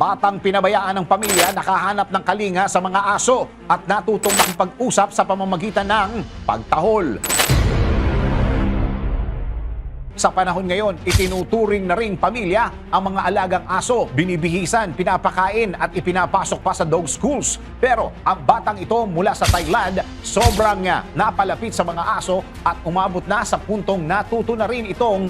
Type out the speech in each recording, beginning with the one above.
Batang pinabayaan ng pamilya nakahanap ng kalinga sa mga aso at natutong makipag-usap sa pamamagitan ng pagtahol. Sa panahon ngayon, itinuturing na ring pamilya ang mga alagang aso, binibihisan, pinapakain at ipinapasok pa sa dog schools. Pero ang batang ito mula sa Thailand, sobrang napalapit sa mga aso at umabot na sa puntong natuto na rin itong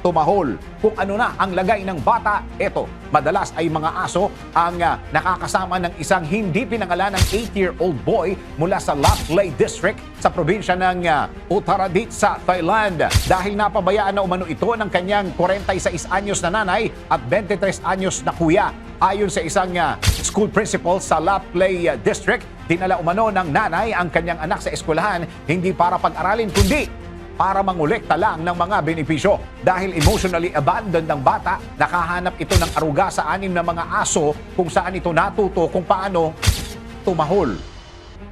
tumahol. Kung ano na ang lagay ng bata, eto, madalas ay mga aso ang ah, nakakasama ng isang hindi pinangalan ng 8-year-old boy mula sa Laplay District sa probinsya ng ah, Uttaradit sa Thailand. Dahil napabayaan na umano ito ng kanyang 46 anyos na nanay at 23 anyos na kuya. Ayon sa isang ah, school principal sa Laplay ah, District, dinala umano ng nanay ang kanyang anak sa eskwelahan hindi para pag-aralin kundi para mangolekta lang ng mga benepisyo. Dahil emotionally abandoned ng bata, nakahanap ito ng aruga sa anim na mga aso kung saan ito natuto kung paano tumahol.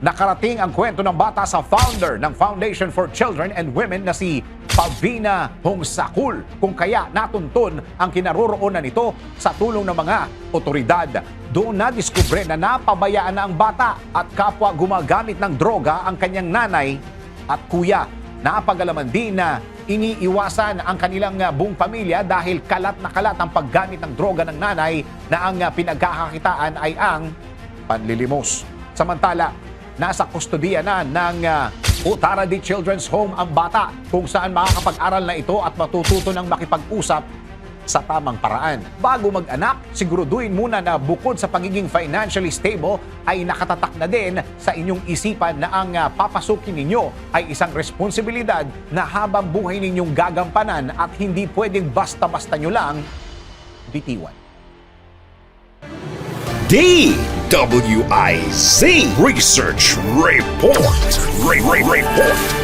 Nakarating ang kwento ng bata sa founder ng Foundation for Children and Women na si Pavina Hongsakul kung kaya natuntun ang kinaroroonan nito sa tulong ng mga otoridad. Doon na diskubre na napabayaan na ang bata at kapwa gumagamit ng droga ang kanyang nanay at kuya. Napagalaman din na iniiwasan ang kanilang uh, buong pamilya dahil kalat na kalat ang paggamit ng droga ng nanay na ang uh, pinagkakakitaan ay ang panlilimos. Samantala, nasa kustodiya na ng uh, Utaradi Children's Home ang bata kung saan makakapag-aral na ito at matututo ng makipag-usap sa tamang paraan. Bago mag-anak, siguraduhin muna na bukod sa pagiging financially stable ay nakatatak na din sa inyong isipan na ang ah, papasukin ninyo ay isang responsibilidad na habang buhay ninyong gagampanan at hindi pwedeng basta-basta nyo lang bitiwan. DWIZ Research Report. Re- Re- Report.